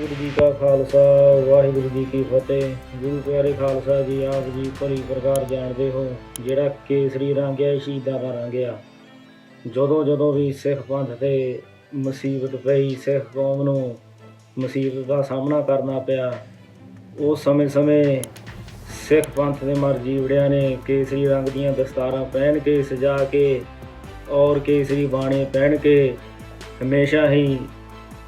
ਵਾਹਿਗੁਰੂ ਜੀ ਕਾ ਖਾਲਸਾ, ਵਾਹਿਗੁਰੂ ਜੀ ਕੀ ਫਤਿਹ। ਗੁਰੂ ਪਿਆਰੇ ਖਾਲਸਾ ਜੀ, ਆਪ ਜੀ ਭਰੀ ਪ੍ਰਕਾਰ ਜਾਣਦੇ ਹੋ, ਜਿਹੜਾ ਕੇਸਰੀ ਰੰਗ ਹੈ, ਸ਼ਹੀਦਾਂ ਦਾ ਰੰਗ ਆ। ਜਦੋਂ ਜਦੋਂ ਵੀ ਸਿੱਖ ਪੰਥ ਤੇ ਮੁਸੀਬਤ ਪਈ, ਸਿੱਖ ਕੌਮ ਨੂੰ ਮੁਸੀਬਤ ਦਾ ਸਾਹਮਣਾ ਕਰਨਾ ਪਿਆ ਉਸ ਸਮੇਂ-ਸਮੇਂ ਸਿੱਖ ਪੰਥ ਦੇ ਮਰ ਜੀਵੜਿਆਂ ਨੇ ਕੇਸਰੀ ਰੰਗ ਦੀਆਂ ਦਸਤਾਰਾਂ ਪਹਿਨ ਕੇ ਸਜਾ ਕੇ ਔਰ ਕੇਸਰੀ ਬਾਣੇ ਪਹਿਨ ਕੇ ਹਮੇਸ਼ਾ ਹੀ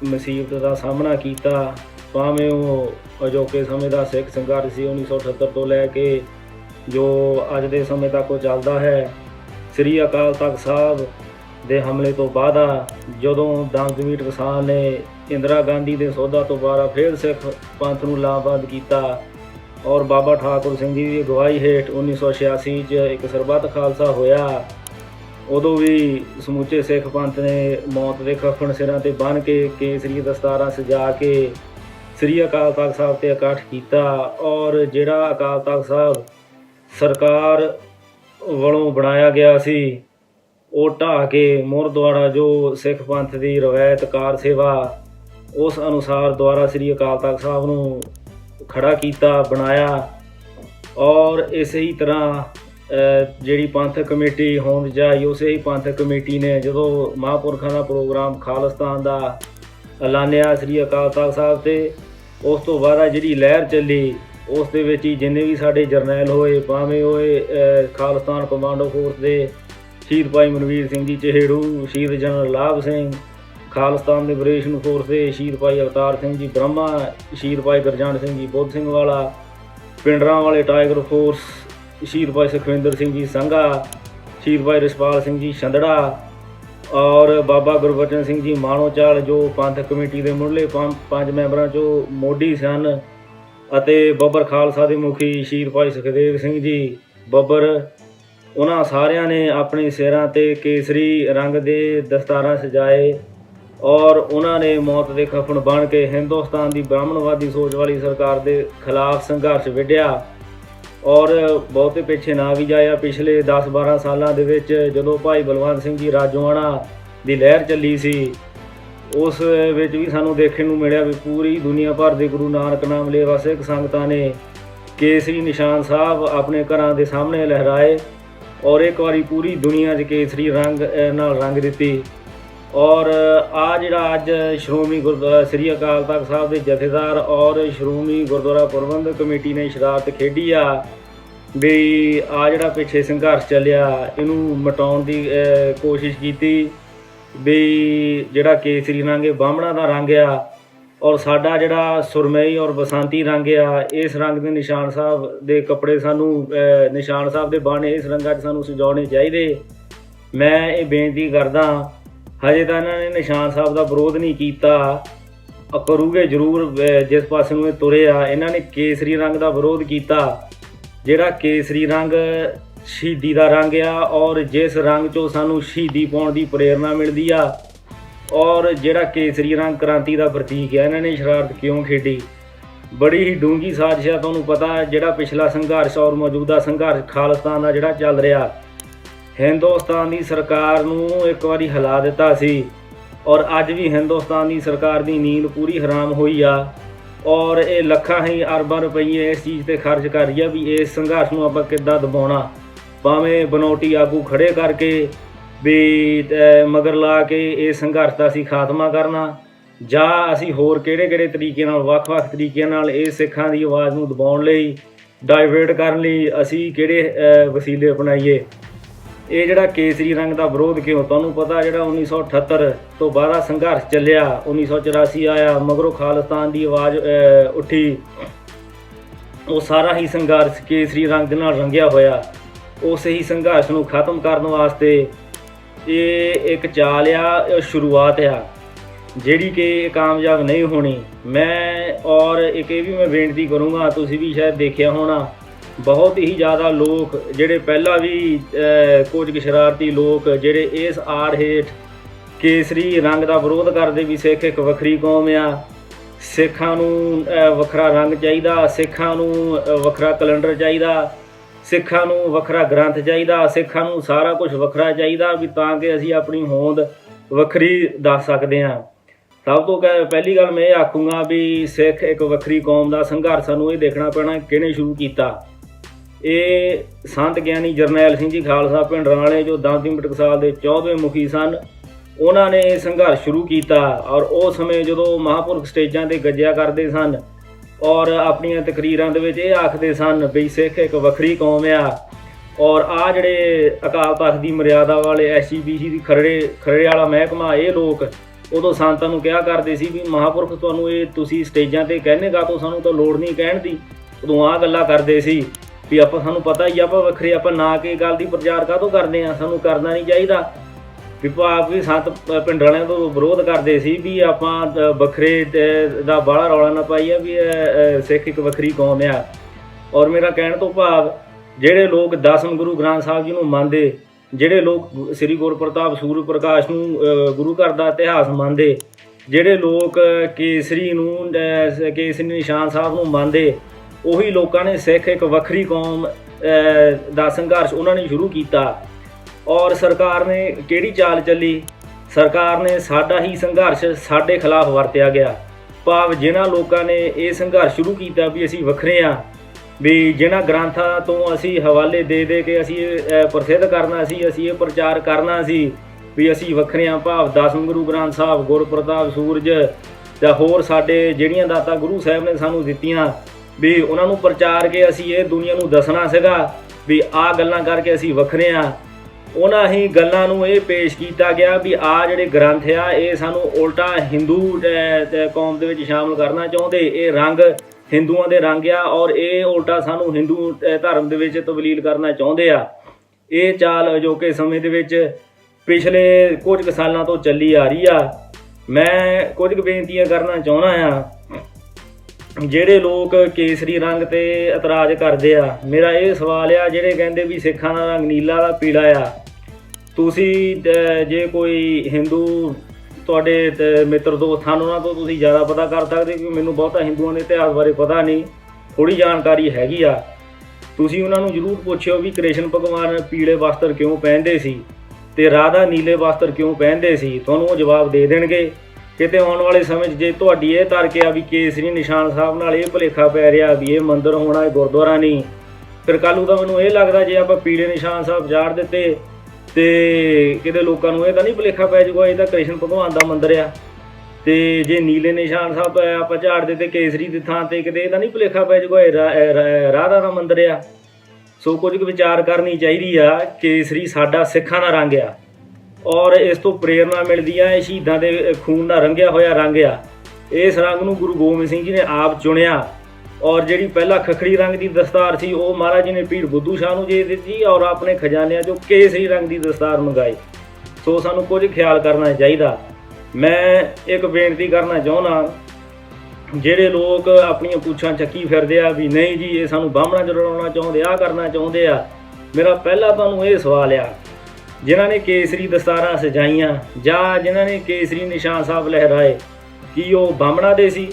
ਮੁਸੀਬਤ ਦਾ ਸਾਹਮਣਾ ਕੀਤਾ। ਭਾਵੇਂ ਉਹ ਅਜੋਕੇ ਸਮੇਂ ਦਾ ਸਿੱਖ ਸੰਘਰਸ਼ ਸੀ 1978 ਤੋਂ ਲੈ ਕੇ ਜੋ ਅੱਜ ਦੇ ਸਮੇਂ ਤੱਕ ਉਹ ਚੱਲਦਾ ਹੈ। ਸ੍ਰੀ ਅਕਾਲ ਤਖਤ ਸਾਹਿਬ ਦੇ ਹਮਲੇ ਤੋਂ ਬਾਅਦ ਜਦੋਂ ਦੰਗਮੀਟ ਕਿਸਾਨ ਨੇ ਇੰਦਰਾ ਗਾਂਧੀ ਦੇ ਸੌਦਾ ਤੋਂ ਬਾਅਦ ਫਿਰ ਸਿੱਖ ਪੰਥ ਨੂੰ ਲਾਭਬੰਦ ਕੀਤਾ ਔਰ ਬਾਬਾ ਠਾਕੁਰ ਸਿੰਘ ਜੀ ਦੀ ਅਗਵਾਈ ਹੇਠ 1986 ਚ ਇੱਕ ਸਰਬੱਤ ਖਾਲਸਾ ਹੋਇਆ। ਉਦੋਂ ਵੀ ਸਮੁੱਚੇ ਸਿੱਖ ਪੰਥ ਨੇ ਮੌਤ ਦੇ ਖਫਣ ਸਿਰਾਂ ਤੇ ਬੰਨ੍ਹ ਕੇ ਕੇਸਰੀ ਦਸਤਾਰਾਂ ਸਜਾ ਕੇ ਸ੍ਰੀ ਅਕਾਲ ਤਖਤ ਸਾਹਿਬ ਤੇ ਇਕੱਠ ਕੀਤਾ ਔਰ ਜਿਹੜਾ ਅਕਾਲ ਤਖਤ ਸਾਹਿਬ ਸਰਕਾਰ ਵੱਲੋਂ ਬਣਾਇਆ ਗਿਆ ਸੀ, ਉਹ ਢਾਹ ਕੇ ਮੁਰਦੁਆਰਾ ਜੋ ਸਿੱਖ ਪੰਥ ਦੀ ਰਵਾਇਤ ਕਾਰ ਸੇਵਾ, ਉਸ ਅਨੁਸਾਰ ਦੁਆਰਾ ਸ੍ਰੀ ਅਕਾਲ ਤਖਤ ਸਾਹਿਬ ਨੂੰ ਖੜਾ ਕੀਤਾ, ਬਣਾਇਆ ਔਰ ਇਸੇ ਹੀ ਤਰ੍ਹਾਂ ਜਿਹੜੀ ਪੰਥਕ ਕਮੇਟੀ ਹੋਂਦ ਜਾਈ ਉਸੇ ਹੀ ਪੰਥਕ ਕਮੇਟੀ ਨੇ ਜਦੋਂ ਮਹਾਂਪੁਰਖਾਂ ਦਾ ਪ੍ਰੋਗਰਾਮ ਖਾਲਿਸਤਾਨ ਦਾ ਐਲਾਨਿਆ ਸ੍ਰੀ ਅਕਾਲ ਤਖਤ ਸਾਹਿਬ ਤੇ ਉਸ ਤੋਂ ਬਾਅਦ ਜਿਹੜੀ ਲਹਿਰ ਚੱਲੀ ਉਸ ਦੇ ਵਿੱਚ ਹੀ ਜਿੰਨੇ ਵੀ ਸਾਡੇ ਜਰਨੈਲ ਹੋਏ ਭਾਵੇਂ ਹੋਏ ਅ, ਖਾਲਿਸਤਾਨ ਕਮਾਂਡੋ ਫੋਰਸ ਦੇ ਸ਼ਹੀਦ ਭਾਈ ਮਨਵੀਰ ਸਿੰਘ ਜੀ ਚਿਹੜੂ ਸ਼ਹੀਦ ਜਨਰਲ ਲਾਭ ਸਿੰਘ ਖਾਲਿਸਤਾਨ ਲਿਬਰੇਸ਼ਨ ਫੋਰਸ ਦੇ ਸ਼ਹੀਦ ਭਾਈ ਅਵਤਾਰ ਸਿੰਘ ਜੀ ਬ੍ਰਹਮਾ ਸ਼ਹੀਦ ਭਾਈ ਗੁਰਜੰਟ ਸਿੰਘ ਜੀ ਬੁੱਧ ਸਿੰਘ ਵਾਲਾ ਪਿੰਡਰਾਂ ਵਾਲੇ ਟਾਈਗਰ ਫੋਰਸ ਸ਼ਹੀਦ ਭਾਈ ਸੁਖਵਿੰਦਰ ਸਿੰਘ ਜੀ ਸੰਘਾ, ਸ਼ਹੀਦ ਭਾਈ ਰਸਪਾਲ ਸਿੰਘ ਜੀ ਛੰਦੜਾ ਔਰ ਬਾਬਾ ਗੁਰਬਚਨ ਸਿੰਘ ਜੀ ਮਾਣੋਚਾਲ ਜੋ ਪੰਥ ਕਮੇਟੀ ਦੇ ਮੁੱਢਲੇ ਪੰ- ਪੰਜ ਮੈਂਬਰਾਂ ਚੋਂ ਮੋਢੀ ਸਨ ਅਤੇ ਬੱਬਰ ਖਾਲਸਾ ਦੇ ਮੁਖੀ ਸ਼ਹੀਦ ਭਾਈ ਸੁਖਦੇਵ ਸਿੰਘ ਜੀ, ਬੱਬਰ, ਉਹਨਾਂ ਸਾਰਿਆਂ ਨੇ ਆਪਣੇ ਸਿਰਾਂ ਤੇ ਕੇਸਰੀ ਰੰਗ ਦੇ ਦਸਤਾਰਾਂ ਸਜਾਏ ਔਰ ਉਹਨਾਂ ਨੇ ਮੌਤ ਦੇ ਖਫਨ ਬਣ ਕੇ ਹਿੰਦੁਸਤਾਨ ਦੀ ਬ੍ਰਾਹਮਣਵਾਦੀ ਸੋਚ ਵਾਲੀ ਸਰਕਾਰ ਦੇ ਖਿਲਾਫ ਸੰਘਰਸ਼ ਵਿੱਢਿਆ। ਔਰ ਬਹੁਤੇ ਪਿੱਛੇ ਨਾ ਵੀ ਜਾਇਆ, ਪਿਛਲੇ 10-12 ਸਾਲਾਂ ਦੇ ਵਿੱਚ ਜਦੋਂ ਭਾਈ ਬਲਵੰਤ ਸਿੰਘ ਜੀ ਰਾਜੋਆਣਾ ਦੀ ਲਹਿਰ ਚੱਲੀ ਸੀ, ਉਸ ਵਿੱਚ ਵੀ ਸਾਨੂੰ ਦੇਖਣ ਨੂੰ ਮਿਲਿਆ ਵੀ ਪੂਰੀ ਦੁਨੀਆ ਭਰ ਦੇ ਗੁਰੂ ਨਾਨਕ ਨਾਮ ਲੇਵਾ ਸਿੱਖ ਸੰਗਤਾਂ ਨੇ ਕੇਸਰੀ ਨਿਸ਼ਾਨ ਸਾਹਿਬ ਆਪਣੇ ਘਰਾਂ ਦੇ ਸਾਹਮਣੇ ਲਹਿਰਾਏ ਔਰ ਇੱਕ ਵਾਰੀ ਪੂਰੀ ਦੁਨੀਆ 'ਚ ਕੇਸਰੀ ਰੰਗ ਨਾਲ ਰੰਗ ਦਿੱਤੀ। ਔਰ ਆ ਜਿਹੜਾ ਅੱਜ ਸ਼੍ਰੋਮਣੀ ਗੁਰਦੁਆਰਾ ਸ੍ਰੀ ਅਕਾਲ ਤਖਤ ਸਾਹਿਬ ਦੇ ਜਥੇਦਾਰ ਔਰ ਸ਼੍ਰੋਮਣੀ ਗੁਰਦੁਆਰਾ ਪ੍ਰਬੰਧਕ ਕਮੇਟੀ ਨੇ ਸ਼ਰਾਰਤ ਖੇਡੀ ਆ ਵੀ ਆ ਜਿਹੜਾ ਪਿੱਛੇ ਸੰਘਰਸ਼ ਚੱਲਿਆ, ਇਹਨੂੰ ਮਿਟਾਉਣ ਦੀ ਕੋਸ਼ਿਸ਼ ਕੀਤੀ ਵੀ ਜਿਹੜਾ ਕੇਸਰੀ ਰੰਗ ਇਹ ਬਾਹਮਣਾ ਦਾ ਰੰਗ ਆ ਔਰ ਸਾਡਾ ਜਿਹੜਾ ਸੁਰਮਈ ਔਰ ਬਸੰਤੀ ਰੰਗ ਆ, ਇਸ ਰੰਗ ਦੇ ਨਿਸ਼ਾਨ ਸਾਹਿਬ ਦੇ ਕੱਪੜੇ ਸਾਨੂੰ ਨਿਸ਼ਾਨ ਸਾਹਿਬ ਦੇ ਬਾਣੇ ਇਸ ਰੰਗਾਂ 'ਚ ਸਾਨੂੰ ਸਜਾਉਣੇ ਚਾਹੀਦੇ। ਮੈਂ ਇਹ ਬੇਨਤੀ ਕਰਦਾ ਹਜੇ ਤਾਂ ਇਹਨਾਂ ਨੇ ਨਿਸ਼ਾਨ ਸਾਹਿਬ ਦਾ ਵਿਰੋਧ ਨਹੀਂ ਕੀਤਾ। ਅ ਕਰੂਗੇ ਜ਼ਰੂਰ ਜਿਸ ਪਾਸੇ ਨੂੰ ਇਹ ਤੁਰੇ ਆ, ਇਹਨਾਂ ਨੇ ਕੇਸਰੀ ਰੰਗ ਦਾ ਵਿਰੋਧ ਕੀਤਾ। ਜਿਹੜਾ ਕੇਸਰੀ ਰੰਗ ਸ਼ਹੀਦੀ ਦਾ ਰੰਗ ਆ ਔਰ ਜਿਸ ਰੰਗ ਚੋਂ ਸਾਨੂੰ ਸ਼ਹੀਦੀ ਪਾਉਣ ਦੀ ਪ੍ਰੇਰਣਾ ਮਿਲਦੀ ਆ, ਔਰ ਜਿਹੜਾ ਕੇਸਰੀ ਰੰਗ ਕ੍ਰਾਂਤੀ ਦਾ ਪ੍ਰਤੀਕ ਆ, ਇਹਨਾਂ ਨੇ ਸ਼ਰਾਰਤ ਕਿਉਂ ਖੇਡੀ? ਬੜੀ ਹੀ ਡੂੰਗੀ ਸਾਜ਼ਿਸ਼ ਆ ਤੁਹਾਨੂੰ ਪਤਾ, ਜਿਹੜਾ ਪਿਛਲਾ ਸੰਘਰਸ਼ ਔਰ ਮੌਜੂਦਾ ਸੰਘਰਸ਼ ਖਾਲਿਸਤਾਨ ਦਾ ਜਿਹੜਾ ਚੱਲ ਰਿਹਾ ਹਿੰਦੁਸਤਾਨ ਦੀ ਸਰਕਾਰ ਨੂੰ ਇੱਕ ਵਾਰੀ ਹਿਲਾ ਦਿੱਤਾ ਸੀ ਔਰ ਅੱਜ ਵੀ ਹਿੰਦੁਸਤਾਨ ਦੀ ਸਰਕਾਰ ਦੀ ਨੀਂਦ ਪੂਰੀ ਹਰਾਮ ਹੋਈ ਆ ਔਰ ਇਹ ਲੱਖਾਂ ਹੀ ਅਰਬਾਂ ਰੁਪਈਏ ਇਸ ਚੀਜ਼ ਤੇ ਖਰਚ ਕਰ ਰਹੀ ਆ ਵੀ ਇਸ ਸੰਘਰਸ਼ ਨੂੰ ਆਪਾਂ ਕਿੱਦਾਂ ਦਬਾਉਣਾ। ਭਾਵੇਂ ਬਨੋਟੀ ਆਗੂ ਖੜੇ ਕਰਕੇ ਵੀ ਮਗਰ ਲਾ ਕੇ ਇਹ ਸੰਘਰਸ਼ ਦਾ ਅਸੀਂ ਖਾਤਮਾ ਕਰਨਾ ਜਾਂ ਅਸੀਂ ਹੋਰ ਕਿਹੜੇ-ਕਿਹੜੇ ਤਰੀਕੇ ਨਾਲ, ਵੱਖ-ਵੱਖ ਤਰੀਕਿਆਂ ਨਾਲ ਇਹ ਸਿੱਖਾਂ ਦੀ ਆਵਾਜ਼ ਨੂੰ ਦਬਾਉਣ ਲਈ ਡਾਇਵਰਟ ਕਰਨ ਲਈ ਅਸੀਂ ਕਿਹੜੇ ਵਸੀਲੇ ਅਪਣਾਈਏ। ਇਹ ਜਿਹੜਾ ਕੇਸਰੀ ਰੰਗ ਦਾ ਵਿਰੋਧ ਕਿਉਂ? ਤੁਹਾਨੂੰ ਪਤਾ ਜਿਹੜਾ 1978 ਤੋਂ ਬਾਅਦ ਸੰਘਰਸ਼ ਚੱਲਿਆ 1984 ਆਇਆ, ਮਗਰੋਂ ਖਾਲਿਸਤਾਨ ਦੀ ਆਵਾਜ਼ ਉੱਠੀ। ਉਹ ਸਾਰਾ ਹੀ ਸੰਘਰਸ਼ ਕੇਸਰੀ ਰੰਗ ਦੇ ਨਾਲ ਰੰਗਿਆ ਹੋਇਆ। ਉਸ ਹੀ ਸੰਘਰਸ਼ ਨੂੰ ਖਤਮ ਕਰਨ ਵਾਸਤੇ ਇਹ ਇੱਕ ਚਾਲ ਆ ਸ਼ੁਰੂਆਤ ਆ, ਜਿਹੜੀ ਕਿ ਕਾਮਯਾਬ ਨਹੀਂ ਹੋਣੀ। ਮੈਂ ਔਰ ਇੱਕ ਇਹ ਵੀ ਮੈਂ ਬੇਨਤੀ ਕਰੂੰਗਾ, ਤੁਸੀਂ ਵੀ ਸ਼ਾਇਦ ਦੇਖਿਆ ਹੋਣਾ ਬਹੁਤ ਹੀ ਜ਼ਿਆਦਾ ਲੋਕ ਜਿਹੜੇ ਪਹਿਲਾਂ ਵੀ ਕੁਝ ਕੁ ਸ਼ਰਾਰਤੀ ਲੋਕ ਜਿਹੜੇ ਇਸ ਆੜ ਹੇਠ ਕੇਸਰੀ ਰੰਗ ਦਾ ਵਿਰੋਧ ਕਰਦੇ ਵੀ ਸਿੱਖ ਇੱਕ ਵੱਖਰੀ ਕੌਮ ਆ। ਸਿੱਖਾਂ ਨੂੰ ਵੱਖਰਾ ਰੰਗ ਚਾਹੀਦਾ, ਸਿੱਖਾਂ ਨੂੰ ਵੱਖਰਾ ਕੈਲੰਡਰ ਚਾਹੀਦਾ, ਸਿੱਖਾਂ ਨੂੰ ਵੱਖਰਾ ਗ੍ਰੰਥ ਚਾਹੀਦਾ, ਸਿੱਖਾਂ ਨੂੰ ਸਾਰਾ ਕੁਝ ਵੱਖਰਾ ਚਾਹੀਦਾ ਵੀ ਤਾਂ ਕਿ ਅਸੀਂ ਆਪਣੀ ਹੋਂਦ ਵੱਖਰੀ ਦੱਸ ਸਕਦੇ ਹਾਂ। ਸਭ ਤੋਂ ਕਹਿ- ਪਹਿਲੀ ਗੱਲ ਮੈਂ ਇਹ ਆਖੂੰਗਾ ਵੀ ਸਿੱਖ ਇੱਕ ਵੱਖਰੀ ਕੌਮ ਦਾ ਸੰਘਰਸ਼ ਸਾਨੂੰ ਇਹ ਦੇਖਣਾ ਪੈਣਾ ਕਿਹਨੇ ਸ਼ੁਰੂ ਕੀਤਾ। ਇਹ ਸੰਤ ਗਿਆਨੀ ਜਰਨੈਲ ਸਿੰਘ ਜੀ ਖਾਲਸਾ ਪਿੰਡਰਾਂ ਵਾਲੇ ਜੋ ਦਾੰਦੀ ਟਕਸਾਲ ਦੇ 14ਵੇਂ ਮੁਖੀ ਸਨ, ਉਹਨਾਂ ਨੇ ਸੰਘਰਸ਼ ਸ਼ੁਰੂ ਕੀਤਾ ਔਰ ਉਹ ਸਮੇਂ ਜਦੋਂ ਮਹਾਂਪੁਰਖ ਸਟੇਜਾਂ ਤੇ ਗੱਜਿਆ ਕਰਦੇ ਸਨ ਔਰ ਆਪਣੀਆਂ ਤਕਰੀਰਾਂ ਦੇ ਵਿੱਚ ਇਹ ਆਖਦੇ ਸਨ ਵੀ ਸਿੱਖ ਇੱਕ ਵੱਖਰੀ ਕੌਮ ਆ ਔਰ ਆ ਜਿਹੜੇ ਅਕਾਲ ਤਖਤ ਦੀ ਮਰਿਆਦਾ ਵਾਲੇ ਐਸਜੀਬੀਸੀ ਦੀ ਖਰੜੇ ਖਰੜੇ ਵਾਲਾ ਮਹਿਕਮਾ, ਇਹ ਲੋਕ ਉਦੋਂ ਸੰਤਾਂ ਨੂੰ ਕਿਹਾ ਕਰਦੇ ਸੀ ਵੀ ਮਹਾਂਪੁਰਖ, ਤੁਹਾਨੂੰ ਇਹ ਤੁਸੀਂ ਸਟੇਜਾਂ ਤੇ ਕਹਿੰਦੇ ਗਾ ਤੋਂ ਸਾਨੂੰ ਤਾਂ ਲੋੜ ਨਹੀਂ ਕਹਿਣ ਦੀ, ਉਦੋਂ ਆ ਗੱਲਾਂ ਕਰਦੇ ਸੀ। ਵੀ ਆਪਾਂ ਸਾਨੂੰ ਪਤਾ ਹੀ ਆ, ਆਪਾਂ ਵੱਖਰੇ ਆਪਾਂ ਨਾ ਕੇ ਗੱਲ ਦੀ ਪ੍ਰਚਾਰ ਕਾਹਤੋਂ ਕਰਦੇ ਆ? ਸਾਨੂੰ ਕਰਨਾ ਨਹੀਂ ਚਾਹੀਦਾ। ਵੀ ਭਾਵ ਵੀ ਸੰਤ ਪਿੰਡ ਵਾਲਿਆਂ ਤੋਂ ਵਿਰੋਧ ਕਰਦੇ ਸੀ ਵੀ ਆਪਾਂ ਵੱਖਰੇ ਦਾ ਬਾਹਲਾ ਰੌਲਾ ਨਾ ਪਾਈਏ ਵੀ ਸਿੱਖ ਇੱਕ ਵੱਖਰੀ ਕੌਮ ਆ। ਔਰ ਮੇਰਾ ਕਹਿਣ ਤੋਂ ਭਾਵ, ਜਿਹੜੇ ਲੋਕ ਦਸਮ ਗੁਰੂ ਗ੍ਰੰਥ ਸਾਹਿਬ ਜੀ ਨੂੰ ਮੰਨਦੇ, ਜਿਹੜੇ ਲੋਕ ਗੁ- ਸ੍ਰੀ ਗੁਰਪ੍ਰਤਾਪ ਸੂਰਜ ਪ੍ਰਕਾਸ਼ ਨੂੰ ਗੁਰੂ ਘਰ ਦਾ ਇਤਿਹਾਸ ਮੰਨਦੇ, ਜਿਹੜੇ ਲੋਕ ਕੇਸਰੀ ਨੂੰ ਕੇਸਰੀ ਨਿਸ਼ਾਨ ਸਾਹਿਬ ਨੂੰ ਮੰਨਦੇ ਉਹੀ ਲੋਕਾਂ ਨੇ ਸਿੱਖ ਇੱਕ ਵੱਖਰੀ ਕੌਮ ਦਾ ਸੰਘਰਸ਼ ਉਹਨਾਂ ਨੇ ਸ਼ੁਰੂ ਕੀਤਾ। ਔਰ ਸਰਕਾਰ ਨੇ ਕਿਹੜੀ ਚਾਲ ਚੱਲੀ? ਸਰਕਾਰ ਨੇ ਸਾਡਾ ਹੀ ਸੰਘਰਸ਼ ਸਾਡੇ ਖਿਲਾਫ ਵਰਤਿਆ ਗਿਆ। ਭਾਵ ਜਿਨ੍ਹਾਂ ਲੋਕਾਂ ਨੇ ਇਹ ਸੰਘਰਸ਼ ਸ਼ੁਰੂ ਕੀਤਾ ਵੀ ਅਸੀਂ ਵੱਖਰੇ ਆ ਵੀ ਜਿਨ੍ਹਾਂ ਗ੍ਰੰਥਾਂ ਤੋਂ ਅਸੀਂ ਹਵਾਲੇ ਦੇ ਦੇ ਕੇ ਅਸੀਂ ਇਹ, ਪ੍ਰਸਿੱਧ ਕਰਨਾ ਸੀ ਅਸੀਂ ਇਹ ਪ੍ਰਚਾਰ ਕਰਨਾ ਸੀ ਵੀ ਅਸੀਂ ਵੱਖਰੇ ਆ ਭਾਵ ਦਸਮ ਗੁਰੂ ਗ੍ਰੰਥ ਸਾਹਿਬ ਗੁਰਪ੍ਰਤਾਪ ਸੂਰਜ ਜਾਂ ਹੋਰ ਸਾਡੇ ਜਿਹੜੀਆਂ ਦਾਤਾ ਗੁਰੂ ਸਾਹਿਬ ਨੇ ਸਾਨੂੰ ਦਿੱਤੀਆਂ ਵੀ ਉਹਨਾਂ ਨੂੰ ਪ੍ਰਚਾਰ ਕੇ ਅਸੀਂ ਇਹ ਦੁਨੀਆ ਨੂੰ ਦੱਸਣਾ ਸੀਗਾ ਵੀ ਆਹ ਗੱਲਾਂ ਕਰਕੇ ਅਸੀਂ ਵੱਖਰੇ ਆ ਉਹਨਾਂ ਹੀ ਗੱਲਾਂ ਨੂੰ ਇਹ ਪੇਸ਼ ਕੀਤਾ ਗਿਆ ਵੀ ਆ ਜਿਹੜੇ ਗ੍ਰੰਥ ਆ, ਇਹ ਸਾਨੂੰ ਉਲਟਾ ਹਿੰਦੂ ਕੌਮ ਦੇ ਵਿੱਚ ਸ਼ਾਮਲ ਕਰਨਾ ਚਾਹੁੰਦੇ। ਇਹ ਰੰਗ ਹਿੰਦੂਆਂ ਦੇ ਰੰਗ ਆ ਔਰ ਇਹ ਉਲਟਾ ਸਾਨੂੰ ਹਿੰਦੂ ਧਰਮ ਦੇ ਵਿੱਚ ਤਬਲੀਲ ਕਰਨਾ ਚਾਹੁੰਦੇ ਆ। ਇਹ ਚਾਲ ਅਜੋਕੇ ਸਮੇਂ ਦੇ ਵਿੱਚ ਪਿਛਲੇ ਕੁਝ ਕੁ ਸਾਲਾਂ ਤੋਂ ਚੱਲੀ ਆ ਰਹੀ ਆ। ਮੈਂ ਕੁਝ ਕੁ ਬੇਨਤੀਆਂ ਕਰਨਾ ਚਾਹੁੰਦਾ ਆ ਜਿਹੜੇ ਲੋਕ ਕੇਸਰੀ ਰੰਗ ਤੇ ਇਤਰਾਜ਼ ਕਰਦੇ ਆ, ਮੇਰਾ ਇਹ ਸਵਾਲ ਆ, ਜਿਹੜੇ ਕਹਿੰਦੇ ਵੀ ਸਿੱਖਾਂ ਦਾ ਰੰਗ ਨੀਲਾ ਦਾ ਪੀਲਾ ਆ, ਤੁਸੀਂ ਜੇ ਕੋਈ ਹਿੰਦੂ ਤੁਹਾਡੇ ਮਿੱਤਰ ਦੋਸਤ ਹਨ ਉਹਨਾਂ ਤੋਂ ਤੁਸੀਂ ਜ਼ਿਆਦਾ ਪਤਾ ਕਰ ਸਕਦੇ ਕਿ ਮੈਨੂੰ ਬਹੁਤਾ ਹਿੰਦੂਆਂ ਦੇ ਇਤਿਹਾਸ ਬਾਰੇ ਪਤਾ ਨਹੀਂ ਥੋੜੀ ਜਾਣਕਾਰੀ ਹੈਗੀ ਆ। ਤੁਸੀਂ ਉਹਨਾਂ ਨੂੰ ਜ਼ਰੂਰ ਪੁੱਛਿਓ ਵੀ ਕ੍ਰਿਸ਼ਨ ਭਗਵਾਨ ਪੀਲੇ ਵਸਤਰ ਕਿਉਂ ਪਹਿਨਦੇ ਸੀ ਤੇ ਰਾਧਾ ਨੀਲੇ ਵਸਤਰ ਕਿਉਂ ਪਹਿਨਦੇ ਸੀ, ਤੁਹਾਨੂੰ ਉਹ ਜਵਾਬ ਦੇ ਦੇਣਗੇ। ਕਿਤੇ ਆਉਣ ਵਾਲੇ ਸਮੇਂ 'ਚ ਜੇ ਤੁਹਾਡੀ ਇਹ ਤਰਕ ਆ ਵੀ ਕੇਸਰੀ ਨਿਸ਼ਾਨ ਸਾਹਿਬ ਨਾਲ ਇਹ ਭੁਲੇਖਾ ਪੈ ਰਿਹਾ ਵੀ ਇਹ ਮੰਦਿਰ ਹੋਣਾ ਇਹ ਗੁਰਦੁਆਰਾ ਨਹੀਂ, ਫਿਰ ਕੱਲ੍ਹ ਤਾਂ ਮੈਨੂੰ ਇਹ ਲੱਗਦਾ ਜੇ ਆਪਾਂ ਪੀਲੇ ਨਿਸ਼ਾਨ ਸਾਹਿਬ ਜਾੜ ਦਿੱਤੇ ਤੇ ਕਿਤੇ ਲੋਕਾਂ ਨੂੰ ਇਹ ਤਾਂ ਨਹੀਂ ਭੁਲੇਖਾ ਪੈ ਜਾਊਗਾ, ਇਹ ਤਾਂ ਕ੍ਰਿਸ਼ਨ ਭਗਵਾਨ ਦਾ ਮੰਦਿਰ ਆ। ਤੇ ਜੇ ਨੀਲੇ ਨਿਸ਼ਾਨ ਸਾਹਿਬ ਆਪਾਂ ਝਾੜ ਦਿੱਤੇ, ਕੇਸਰੀ ਦੀ ਥਾਂ ਤੇ ਕਿਤੇ ਇਹ ਤਾਂ ਨਹੀਂ ਭੁਲੇਖਾ ਪੈ ਜਾਊਗਾ ਇਹ ਰਾਧਾ ਦਾ ਮੰਦਿਰ ਆ। ਸੋ ਕੁਝ ਕੁ ਵਿਚਾਰ ਕਰਨੀ ਚਾਹੀਦੀ ਆ, ਕੇਸਰੀ ਸਾਡਾ ਸਿੱਖਾਂ ਦਾ ਰੰਗ ਆ। ਔਰ ਇਸ ਤੋਂ ਪ੍ਰੇਰਣਾ ਮਿਲਦੀ ਹੈ ਸ਼ਹੀਦਾਂ ਦੇ ਖੂਨ ਨਾਲ ਰੰਗਿਆ ਹੋਇਆ ਰੰਗ ਆ। ਇਸ ਰੰਗ ਨੂੰ ਗੁਰੂ ਗੋਬਿੰਦ ਸਿੰਘ ਜੀ ਨੇ ਆਪ ਚੁਣਿਆ। ਔਰ ਜਿਹੜੀ ਪਹਿਲਾ ਖਖੜੀ ਰੰਗ ਦੀ ਦਸਤਾਰ ਸੀ, ਉਹ ਮਹਾਰਾਜ ਜੀ ਨੇ ਪੀਰ ਬੁੱਧੂ ਸ਼ਾਹ ਨੂੰ ਦੇ ਦਿੱਤੀ ਔਰ ਆਪਣੇ ਖਜ਼ਾਨਿਆਂ ਚੋਂ ਕੇਸਰੀ ਰੰਗ ਦੀ ਦਸਤਾਰ ਮੰਗਾਈ। ਸੋ ਸਾਨੂੰ ਕੁਝ ਖਿਆਲ ਕਰਨਾ ਚਾਹੀਦਾ। ਮੈਂ ਇੱਕ ਬੇਨਤੀ ਕਰਨਾ ਚਾਹੁੰਦਾ ਜਿਹੜੇ ਲੋਕ ਆਪਣੀਆਂ ਪੁੱਛਾਂ ਚੱਕੀ ਫਿਰਦੇ ਆ ਵੀ ਨਹੀਂ ਜੀ, ਇਹ ਸਾਨੂੰ ਬਾਹਮਣਾ ਚ ਰਲਾਉਣਾ ਚਾਹੁੰਦੇ ਆ ਕਰਨਾ ਚਾਹੁੰਦੇ ਆ। ਮੇਰਾ ਪਹਿਲਾ ਤੁਹਾਨੂੰ ਇਹ ਸਵਾਲ ਆ ਜਿਨ੍ਹਾਂ ਨੇ ਕੇਸਰੀ ਦਸਤਾਰਾਂ ਸਜਾਈਆਂ, ਜਾਂ ਜਿਨ੍ਹਾਂ ਨੇ ਕੇਸਰੀ ਨਿਸ਼ਾਨ ਸਾਹਿਬ ਲਹਿਰਾਏ, ਕੀ ਉਹ ਬਾਹਮਣਾ ਦੇ ਸੀ?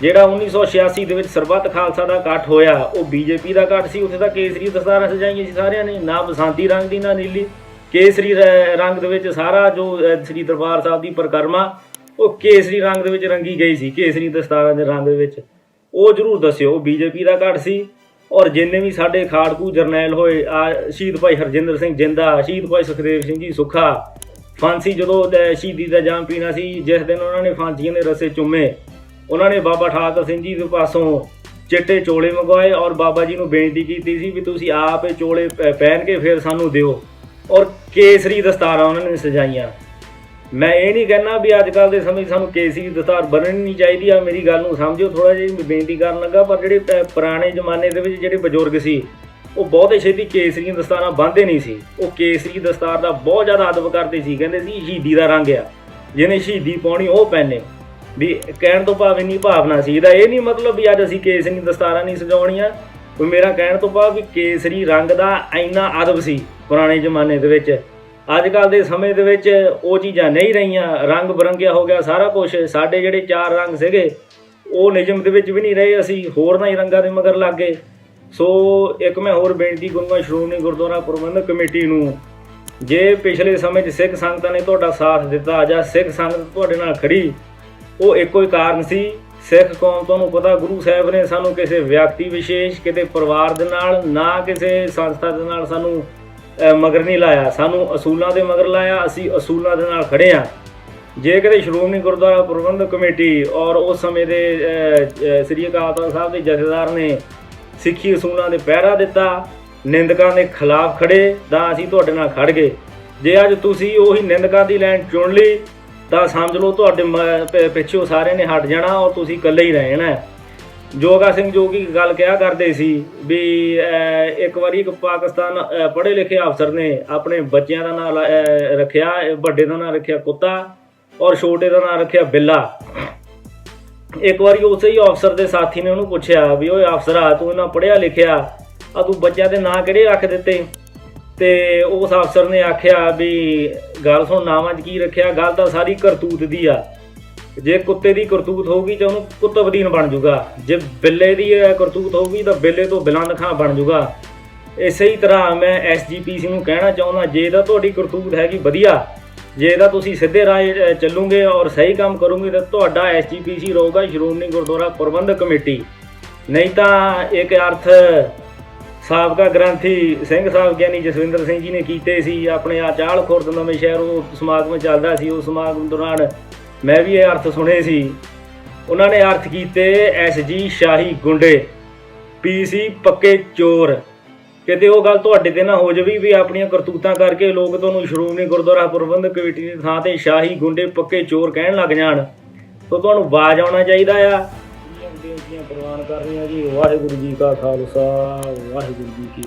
ਜਿਹੜਾ 1986 ਦੇ ਵਿੱਚ ਸਰਬੱਤ ਖਾਲਸਾ ਦਾ ਇਕੱਠ ਹੋਇਆ, ਉਹ ਬੀਜੇਪੀ ਦਾ ਇਕੱਠ ਸੀ? ਉੱਥੇ ਤਾਂ ਕੇਸਰੀ ਦਸਤਾਰਾਂ ਸਜਾਈਆਂ ਸੀ ਸਾਰਿਆਂ ਨੇ, ਨਾ ਬਸੰਤੀ ਰੰਗ ਦੀ, ਨਾ ਨੀਲੀ। ਕੇਸਰੀ ਰੰਗ ਦੇ ਵਿੱਚ ਸਾਰਾ ਜੋ ਸ੍ਰੀ ਦਰਬਾਰ ਸਾਹਿਬ ਦੀ ਪਰਿਕਰਮਾ, ਉਹ ਕੇਸਰੀ ਰੰਗ ਦੇ ਵਿੱਚ ਰੰਗੀ ਗਈ ਸੀ, ਕੇਸਰੀ ਦਸਤਾਰਾਂ ਦੇ ਰੰਗ ਦੇ ਵਿੱਚ। ਉਹ ਜਰੂਰ ਦੱਸਿਓ, ਉਹ ਬੀਜੇਪੀ ਦਾ ਘੜ ਸੀ? ਔਰ ਜਿੰਨੇ ਵੀ ਸਾਡੇ ਖਾੜਕੂ ਜਰਨੈਲ ਹੋਏ, ਆ ਸ਼ਹੀਦ ਭਾਈ ਹਰਜਿੰਦਰ ਸਿੰਘ ਜਿੰਦਾ, ਸ਼ਹੀਦ ਭਾਈ ਸੁਖਦੇਵ ਸਿੰਘ ਜੀ ਸੁੱਖਾ, ਫਾਂਸੀ ਜਦੋਂ ਸ਼ਹੀਦੀ ਦਾ ਜਾਮ ਪੀਣਾ ਸੀ, ਜਿਸ ਦਿਨ ਉਹਨਾਂ ਨੇ ਫਾਂਸੀਆਂ ਦੇ ਰਸੇ ਚੁੰਮੇ, ਉਹਨਾਂ ਨੇ ਬਾਬਾ ਠਾਕਰ ਸਿੰਘ ਜੀ ਦੇ ਪਾਸੋਂ ਚਿੱਟੇ ਚੋਲੇ ਮੰਗਵਾਏ ਔਰ ਬਾਬਾ ਜੀ ਨੂੰ ਬੇਨਤੀ ਕੀਤੀ ਸੀ ਵੀ ਤੁਸੀਂ ਆਪ ਇਹ ਚੋਲੇ ਪ- ਪਹਿਨ ਕੇ ਫਿਰ ਸਾਨੂੰ ਦਿਓ। ਔਰ ਕੇਸਰੀ ਦਸਤਾਰਾਂ ਉਹਨਾਂ ਨੇ ਸਜਾਈਆਂ। ਮੈਂ ਇਹ ਨਹੀਂ ਕਹਿਣਾ ਵੀ ਅੱਜ ਕੱਲ ਦੇ ਸਮੇਂ ਸਾਨੂੰ ਕੇਸਰੀ ਦਸਤਾਰ ਬੰਨਣੀ ਨਹੀਂ ਚਾਹੀਦੀ, ਆ ਮੇਰੀ ਗੱਲ ਨੂੰ ਸਮਝਿਓ ਥੋੜਾ ਜਿਹਾ ਮੈਂ ਬੇਨਤੀ ਕਰਨ ਲੱਗਾ, ਪਰ ਜਿਹੜੇ ਪ- ਪੁਰਾਣੇ ਜ਼ਮਾਨੇ ਦੇ ਵਿੱਚ ਜਿਹੜੇ ਬਜ਼ੁਰਗ ਸੀ, ਉਹ ਬਹੁਤੇ ਛੇਤੀ ਕੇਸਰੀ ਦਸਤਾਰਾਂ ਬੰਨਦੇ ਨਹੀਂ ਸੀ। ਉਹ ਕੇਸਰੀ ਦਸਤਾਰ ਦਾ ਬਹੁਤ ਜ਼ਿਆਦਾ ਅਦਬ ਕਰਦੇ ਸੀ, ਕਹਿੰਦੇ ਸੀ ਸ਼ਹੀਦੀ ਦਾ ਰੰਗ ਆ, ਜਿਹਨੇ ਸ਼ਹੀਦੀ ਪਾਉਣੀ ਉਹ ਪਹਿਨੇ। ਵੀ ਕਹਿਣ ਤੋਂ ਭਾਵ ਇੰਨੀ ਭਾਵਨਾ ਸੀ, ਇਹਦਾ ਇਹ ਨਹੀਂ ਮਤਲਬ ਵੀ ਅੱਜ ਅਸੀਂ ਕੇਸਰੀ ਦਸਤਾਰਾਂ ਨਹੀਂ ਸਜਾਉਣੀਆਂ ਵੀ ਮੇਰਾ ਕਹਿਣ ਤੋਂ ਭਾਵ ਵੀ ਕੇਸਰੀ ਰੰਗ ਦਾ ਇੰਨਾ ਅਦਬ ਸੀ ਪੁਰਾਣੇ ਜ਼ਮਾਨੇ ਦੇ ਵਿੱਚ। ਅੱਜ ਕੱਲ ਦੇ ਸਮੇਂ ਦੇ ਵਿੱਚ ਉਹ ਚੀਜ਼ਾਂ ਨਹੀਂ ਰਹੀਆਂ, ਰੰਗ ਬਰੰਗਿਆ ਹੋ ਗਿਆ, ਸਾਰਾ ਕੁਝ ਸਾਡੇ ਜਿਹੜੇ ਚਾਰ ਰੰਗ ਸੀਗੇ, ਉਹ ਨਿਯਮ ਦੇ ਵਿੱਚ ਵੀ ਨਹੀਂ ਰਹੇ, ਅਸੀਂ ਹੋਰ ਨਾ ਹੀ ਰੰਗਾਂ ਦੇ ਮਗਰ ਲੱਗ ਗਏ। ਸੋ ਇੱਕ ਮੈਂ ਹੋਰ ਬੇਨਤੀ ਕਰੂੰਗਾ ਸ਼੍ਰੋਮਣੀ ਗੁਰਦੁਆਰਾ ਪ੍ਰਬੰਧਕ ਕਮੇਟੀ ਨੂੰ, ਜੇ ਪਿਛਲੇ ਸਮੇਂ 'ਚ ਸਿੱਖ ਸੰਗਤਾਂ ਨੇ ਤੁਹਾਡਾ ਸਾਥ ਦਿੱਤਾ ਜਾਂ ਸਿੱਖ ਸੰਗਤ ਤੁਹਾਡੇ ਨਾਲ ਖੜੀ, ਉਹ ਇੱਕੋ ਹੀ ਕਾਰਨ ਸੀ। ਸਿੱਖ ਕੌਮ ਤੁਹਾਨੂੰ ਪਤਾ ਗੁਰੂ ਸਾਹਿਬ ਨੇ ਸਾਨੂੰ ਕਿਸੇ ਵਿਅਕਤੀ ਵਿਸ਼ੇਸ਼ ਕਿਤੇ ਪਰਿਵਾਰ ਦੇ ਨਾਲ, ਨਾ ਕਿਸੇ ਸੰਸਥਾ ਦੇ ਨਾਲ ਸਾਨੂੰ ਮਗਰ ਨਹੀਂ ਲਾਇਆ। ਸਾਨੂੰ ਅਸੂਲਾਂ ਦੇ ਮਗਰ ਲਾਇਆ, ਅਸੀਂ ਅਸੂਲਾਂ ਦੇ ਨਾਲ ਖੜੇ ਆ ਜੇ ਕਦੇ ਸ਼੍ਰੋਮਣੀ ਗੁਰਦੁਆਰਾ ਪ੍ਰਬੰਧਕ ਕਮੇਟੀ ਔਰ ਉਸ ਸਮੇਂ ਦੇ ਸ੍ਰੀ ਅਕਾਲ ਤਖਤ ਸਾਹਿਬ ਦੇ ਜਥੇਦਾਰ ਨੇ ਸਿੱਖੀ ਅਸੂਲਾਂ ਦੇ ਪਹਿਰਾ ਦਿੱਤਾ, ਨਿੰਦਕਾਂ ਦੇ ਖਿਲਾਫ ਖੜੇ, ਤਾਂ ਅਸੀਂ ਤੁਹਾਡੇ ਨਾਲ ਖੜ ਗਏ। ਜੇ ਅੱਜ ਤੁਸੀਂ ਉਹੀ ਨਿੰਦਕਾਂ ਦੀ ਲਾਈਨ ਚੁਣ ਲਈ, ਤਾਂ ਸਮਝ ਲਓ ਤੁਹਾਡੇ ਮ- ਪ- ਪਿੱਛੋਂ ਸਾਰਿਆਂ ਨੇ ਹਟ ਜਾਣਾ ਔਰ ਤੁਸੀਂ ਇਕੱਲੇ ਹੀ ਰਹਿਣਾ। ਹੈ। ਜੋਗਾ ਸਿੰਘ ਜੋਗੀ ਗੱਲ ਕਿਹਾ ਕਰਦੇ ਸੀ ਵੀ ਇੱਕ ਵਾਰੀ ਇੱਕ ਪਾਕਿਸਤਾਨ ਪੜ੍ਹੇ ਲਿਖੇ ਅਫਸਰ ਨੇ ਆਪਣੇ ਬੱਚਿਆਂ ਦਾ ਨਾਮ ਰੱਖਿਆ, ਵੱਡੇ ਦਾ ਨਾਮ ਰੱਖਿਆ ਕੁੱਤਾ ਔਰ ਛੋਟੇ ਦਾ ਨਾਮ ਰੱਖਿਆ ਬਿੱਲਾ। ਇੱਕ ਵਾਰੀ ਉਸੇ ਹੀ ਅਫਸਰ ਦੇ ਸਾਥੀ ਨੇ ਉਹਨੂੰ ਪੁੱਛਿਆ ਵੀ, ਓਏ ਅਫਸਰਾ, ਤੂੰ ਇਹਨਾਂ ਪੜ੍ਹਿਆ ਲਿਖਿਆ ਆ ਤੂੰ ਬੱਚਿਆਂ ਦੇ ਨਾਂ ਕਿਹੜੇ ਰੱਖ ਦਿੱਤੇ? ਤੇ ਉਸ ਅਫਸਰ ਨੇ ਆਖਿਆ ਵੀ, ਗੱਲ ਸੁਣ, ਨਾਵਾਂ 'ਚ ਕੀ ਰੱਖਿਆ? ਗੱਲ ਤਾਂ ਸਾਰੀ ਕਰਤੂਤ ਦੀ ਆ। ਜੇ ਕੁੱਤੇ ਦੀ ਕਰਤੂਤ ਹੋਊਗੀ ਤਾਂ ਉਹਨੂੰ ਕੁੱਤਬਦੀਨ ਬਣ ਜਾਊਗਾ ਜੇ ਬਿੱਲੇ ਦੀ ਕਰਤੂਤ ਹੋਊਗੀ ਤਾਂ ਬਿੱਲੇ ਤੋਂ ਬਿਲੰਦ ਖਾਂ ਬਣ ਜਾਊਗਾ ਇਸੇ ਹੀ ਤਰ੍ਹਾਂ ਮੈਂ ਐਸਜੀਪੀਸੀ ਨੂੰ ਕਹਿਣਾ ਚਾਹੁੰਦਾ, ਜੇ ਤਾਂ ਤੁਹਾਡੀ ਕਰਤੂਤ ਹੈਗੀ ਵਧੀਆ, ਜੇ ਤਾਂ ਤੁਸੀਂ ਸਿੱਧੇ ਰਾਹ ਚੱਲੂਗੇ ਔਰ ਸਹੀ ਕੰਮ ਕਰੋਗੇ ਤਾਂ ਤੁਹਾਡਾ ਐਸਜੀਪੀਸੀ ਰਹੂਗਾ ਸ਼੍ਰੋਮਣੀ ਗੁਰਦੁਆਰਾ ਪ੍ਰਬੰਧਕ ਕਮੇਟੀ। ਨਹੀਂ ਤਾਂ ਇੱਕ ਅਰਥ ਸਾਬਕਾ ਗ੍ਰੰਥੀ ਸਿੰਘ ਸਾਹਿਬ, ਗਿਆਨੀ ਜਸਵਿੰਦਰ ਸਿੰਘ ਜੀ ਨੇ ਕੀਤੇ ਸੀ, ਆਪਣੇ ਆ ਖੁਰਦ ਨਵੇਂ ਸ਼ਹਿਰ, ਉਹ ਸਮਾਗਮ ਚੱਲਦਾ ਸੀ ਉਸ ਸਮਾਗਮ ਦੌਰਾਨ ਮੈਂ ਵੀ ਇਹ ਅਰਥ ਸੁਣੇ ਸੀ। ਉਹਨਾਂ ਨੇ ਅਰਥ ਕੀਤੇ ਐਸਜੀ ਸ਼ਾਹੀ ਗੁੰਡੇ ਪੀਸੀ ਪੱਕੇ ਚੋਰ। ਕਿਤੇ ਉਹ ਗੱਲ ਤੁਹਾਡੇ ਤੇ ਨਾ ਹੋ ਜਾਵੇ ਵੀ ਆਪਣੀਆਂ ਕਰਤੂਤਾਂ ਕਰਕੇ ਲੋਕ ਤੁਹਾਨੂੰ ਸ਼੍ਰੋਮਣੀ ਗੁਰਦੁਆਰਾ ਪ੍ਰਬੰਧਕ ਕਮੇਟੀ ਦੀ ਥਾਂ ਤੇ ਸ਼ਾਹੀ ਗੁੰਡੇ, ਪੱਕੇ ਚੋਰ ਕਹਿਣ ਲੱਗ ਜਾਣ। ਤਾਂ ਤੁਹਾਨੂੰ ਬਾਜ ਆਉਣਾ ਚਾਹੀਦਾ ਆ। ਬੇਨਤੀਆਂ ਪ੍ਰਵਾਨ ਕਰ ਰਹੇ ਹਾਂ ਜੀ। ਵਾਹਿਗੁਰੂ ਜੀ ਕਾ ਖਾਲਸਾ, ਵਾਹਿਗੁਰੂ ਜੀ ਕੀ